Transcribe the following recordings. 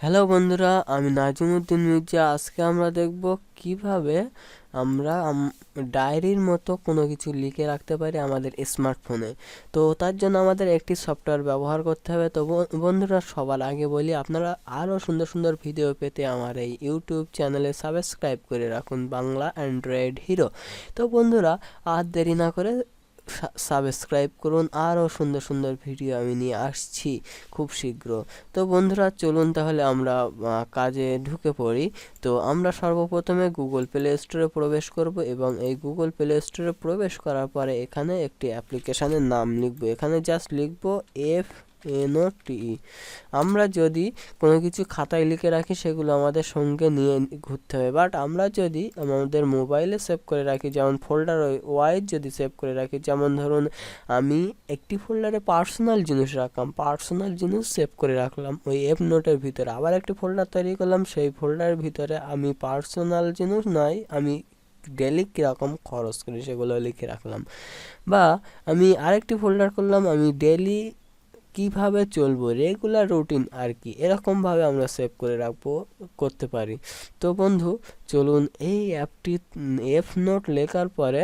Hello বন্ধুরা, আমি নাজিমুদ্দিন মির্জা। আজকে আমরা দেখব কীভাবে আমরা ডায়েরির মতো কোনো কিছু লিখে রাখতে পারি আমাদের স্মার্টফোনে। তো তার জন্য আমাদের একটি সফটওয়্যার ব্যবহার করতে হবে। তো বন্ধুরা, সবার আগে বলি, আপনারা আরও সুন্দর সুন্দর ভিডিও পেতে আমার এই ইউটিউব চ্যানেলে সাবস্ক্রাইব করে রাখুন, বাংলা অ্যান্ড্রয়েড হিরো। তো বন্ধুরা, আর দেরি না করে সাবস্ক্রাইব করুন। আরও সুন্দর সুন্দর ভিডিও আমি নিয়ে আসছি খুব শীঘ্র। তো বন্ধুরা, চলুন তাহলে আমরা কাজে ঢুকে পড়ি। তো আমরা সর্বপ্রথমে গুগল প্লে স্টোরে প্রবেশ করব এবং এই গুগল প্লে স্টোরে প্রবেশ করার পরে এখানে একটি অ্যাপ্লিকেশানের নাম লিখব। এখানে জাস্ট লিখব এফ এনও টিই আমরা যদি কোনো কিছু খাতায় লিখে রাখি, সেগুলো আমাদের সঙ্গে নিয়ে ঘুরতে হবে। বাট আমরা যদি আমাদের মোবাইলে সেভ করে রাখি, যেমন ফোল্ডার ওয়াইজ যদি সেভ করে রাখি, যেমন ধরুন আমি একটি ফোল্ডারে পার্সোনাল জিনিস রাখলাম পার্সোনাল জিনিস সেভ করে রাখলাম ওই এফ নোটের ভিতরে। আবার একটি ফোল্ডার তৈরি করলাম, সেই ফোল্ডারের ভিতরে আমি পার্সোনাল জিনিস নয় আমি ডেলি কীরকম খরচ করি সেগুলো লিখে রাখলাম। বা আমি আরেকটি ফোল্ডার করলাম, আমি ডেলি কীভাবে চলবো? রেগুলার রুটিন আর কি। এরকমভাবে আমরা সেভ করে রাখব, করতে পারি। তো বন্ধু, চলুন এই অ্যাপটি এফ নোট লেখার পরে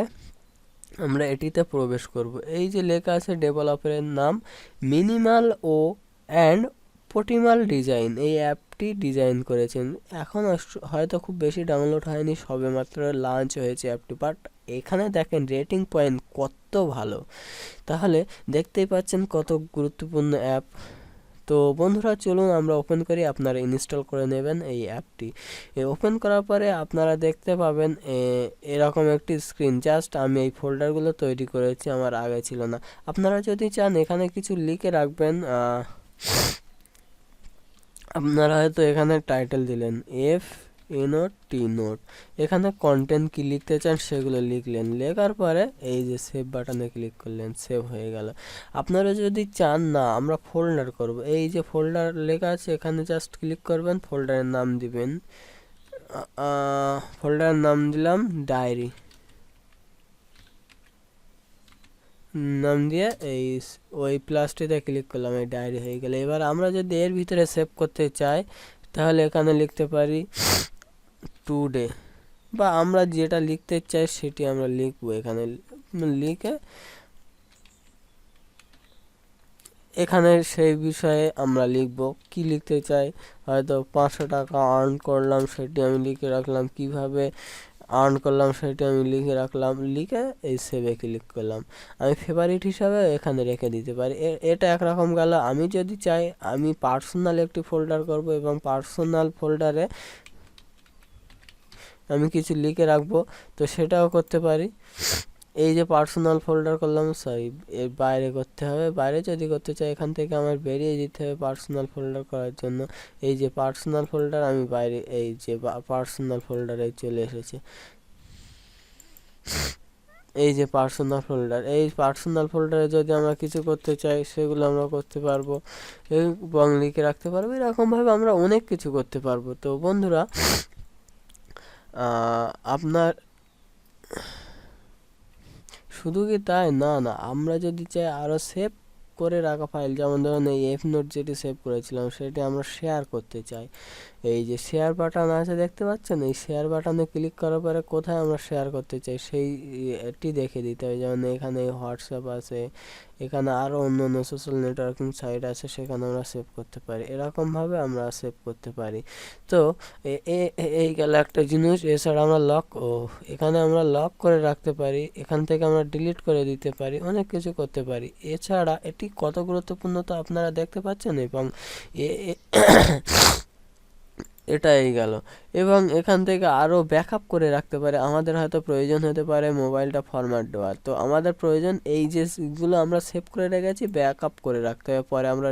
আমরা এটিতে প্রবেশ করব। এই যে লেখা আছে ডেভেলপারের নাম মিনিমাল ও অ্যান্ড পটিমাল ডিজাইন এই অ্যাপটি ডিজাইন করেছেন। এখন হয়তো খুব বেশি ডাউনলোড হয়নি সবে মাত্র লঞ্চ হয়েছে অ্যাপটি বাট এখানে দেখেন রেটিং পয়েন্ট কত ভালো। তাহলে দেখতেই পাচ্ছেন কত গুরুত্বপূর্ণ অ্যাপ। তো বন্ধুরা, চলুন আমরা ওপেন করি, আপনারা ইনস্টল করে নেবেন এই অ্যাপটি। ওপেন করার পরে আপনারা দেখতে পাবেন এরকম একটি স্ক্রিন জাস্ট আমি এই ফোল্ডারগুলো তৈরি করেছি, আমার আগে ছিল না। আপনারা যদি চান, এখানে কিছু লিখে রাখবেন আপনারা হয়তো এখানে টাইটেল দিলেন এফ এ নোট টি নোট এখানে কন্টেন্ট কি লিখতে চান সেগুলো লিখলেন, লেখার পরে এই যে সেভ বাটনে ক্লিক করলেন সেভ হয়ে গেল। আপনারা যদি চান, না, আমরা ফোল্ডার করব। এই যে ফোল্ডার লেখা আছে, এখানে জাস্ট ক্লিক করবেন ফোল্ডারের নাম দিবেন। ফোল্ডারের নাম দিলাম ডায়েরি নাম দিয়ে এই ওই প্লাসটিতে ক্লিক করলাম, এই ডায়েরি হয়ে গেলে। এবার আমরা যদি এর ভিতরে সেভ করতে চাই, তাহলে এখানে লিখতে পারি টুডে বা আমরা যেটা লিখতে চাই, সেটি আমরা লিখব এখানে। লিখে এখানে সেই বিষয়ে আমরা লিখব কি লিখতে চাই। হয়তো পাঁচশো টাকা আর্ন করলাম, সেটি আমি লিখে রাখলাম। কীভাবে আর্ন করলাম সেটা আমি লিখে রাখলাম, লিখে এই সেভে ক্লিক করলাম। আমি ফেভারিট হিসাবে এখানে রেখে দিতে পারি। এটা একরকম গেল। আমি যদি চাই আমি পার্সোনাল একটি ফোল্ডার করব এবং পার্সোনাল ফোল্ডারে আমি কিছু লিখে রাখব, তো সেটাও করতে পারি। এই যে পার্সোনাল ফোল্ডার করলাম সরি এর বাইরে করতে হবে। বাইরে যদি করতে চাই, এখান থেকে আমার বেরিয়ে যেতে হবে পার্সোনাল ফোল্ডার করার জন্য। এই যে পার্সোনাল ফোল্ডার আমি বাইরে, এই যে পার্সোনাল ফোল্ডারে চলে এসেছে। এই যে পার্সোনাল ফোল্ডার এই পার্সোনাল ফোল্ডারে যদি আমরা কিছু করতে চাই, সেগুলো আমরা করতে পারব। এবং লিখে রাখতে পারব। এরকমভাবে আমরা অনেক কিছু করতে পারব। তো বন্ধুরা আপনার শুধু কি তাই? না না। আমরা যদি চাই আরও সেভ করে রাখা ফাইল যেমন ধরুন এই এফ নোট যেটি সেভ করেছিলাম, সেটি আমরা শেয়ার করতে চাই। এই যে শেয়ার বাটন আছে, দেখতে পাচ্ছেন? এই শেয়ার বাটনে ক্লিক করার পরে কোথায় আমরা শেয়ার করতে চাই সেইটি দেখে দিতে হবে। যেমন এখানে হোয়াটসঅ্যাপ আছে এখানে আরও অন্য অন্য সোশ্যাল নেটওয়ার্কিং সাইট আছে, সেখানে আমরা সেভ করতে পারি। এরকমভাবে আমরা সেভ করতে পারি। তো এই গেল একটা জিনিস। এছাড়া আমরা লক ও, এখানে আমরা লক করে রাখতে পারি। এখান থেকে আমরা ডিলিট করে দিতে পারি। অনেক কিছু করতে পারি। এছাড়া এটি কত গুরুত্বপূর্ণ তো আপনারা দেখতে পাচ্ছেন এবং এটাই গেল। এবং এখান থেকে আরও ব্যাকআপ করে রাখতে পারে। আমাদের হয়তো প্রয়োজন হতে পারে মোবাইলটা ফরম্যাট দেওয়ার। তো আমাদের প্রয়োজন এই যেগুলো আমরা সেভ করে রেখেছি ব্যাকআপ করে রাখতে হবে। পরে আমরা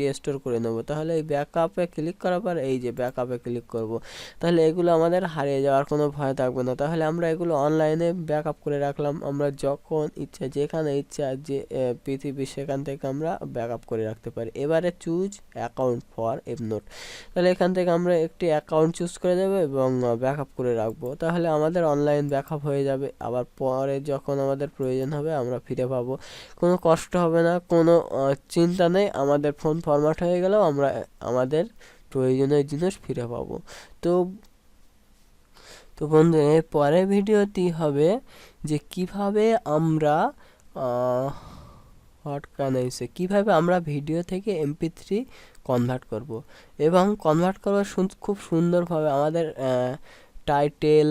রিস্টোর করে নেব। তাহলে এই ব্যাকআপে ক্লিক করার পর এই যে ব্যাকআপে ক্লিক করব। তাহলে এগুলো আমাদের হারিয়ে যাওয়ার কোনো ভয় থাকবে না। তাহলে আমরা এগুলো অনলাইনে ব্যাকআপ করে রাখলাম। আমরা যখন ইচ্ছা, যেখানে ইচ্ছা যে পৃথিবী সেখান থেকে আমরা ব্যাকআপ করে রাখতে পারি। এবারে choose account for F note তাহলে এখান থেকে আমরা একটি অ্যাকাউন্ট চুজ করে দেবো এবং ব্যাকআপ করে রাখব। তাহলে আমাদের অনলাইন ব্যাকআপ হয়ে যাবে। আবার পরে যখন আমাদের প্রয়োজন হবে, আমরা ফিরে পাবো। কোনো কষ্ট হবে না, কোনো চিন্তা নেই। আমাদের ফোন ফরম্যাট হয়ে গেলেও আমরা, আমাদের প্রয়োজনীয় জিনিস ফিরে পাবো। তো তো বন্ধু, এর পরের ভিডিওটি হবে যে কীভাবে আমরা হোয়াট ক্যান আই সে কীভাবে আমরা ভিডিও থেকে এমপি থ্রি কনভার্ট করব? এবং কনভার্ট করবার খুব সুন্দরভাবে আমাদের টাইটেল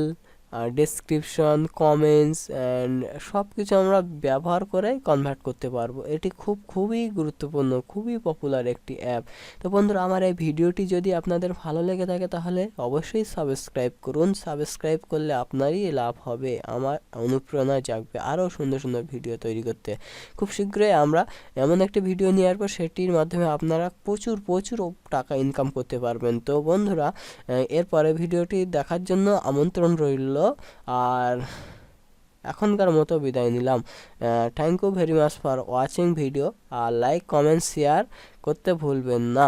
ডেসক্রিপশন কমেন্টস অ্যান্ড সব কিছু আমরা ব্যবহার করে কনভার্ট করতে পারব। এটি খুব, খুবই গুরুত্বপূর্ণ, খুবই পপুলার একটি অ্যাপ তো বন্ধুরা, আমার এই ভিডিওটি যদি আপনাদের ভালো লেগে থাকে তাহলে অবশ্যই সাবস্ক্রাইব করুন। সাবস্ক্রাইব করলে আপনারই লাভ হবে, আমার অনুপ্রেরণা জাগবে আরও সুন্দর সুন্দর ভিডিও তৈরি করতে। খুব শীঘ্রই আমরা এমন একটি ভিডিও নিয়ে আসব, সেটির মাধ্যমে আপনারা প্রচুর প্রচুর টাকা ইনকাম করতে পারবেন। তো বন্ধুরা এরপরে ভিডিওটি দেখার জন্য আমন্ত্রণ রইল। আর এখনকার মতো বিদায় নিলাম। Thank you very much for watching video R like comment share করতে ভুলবেন না।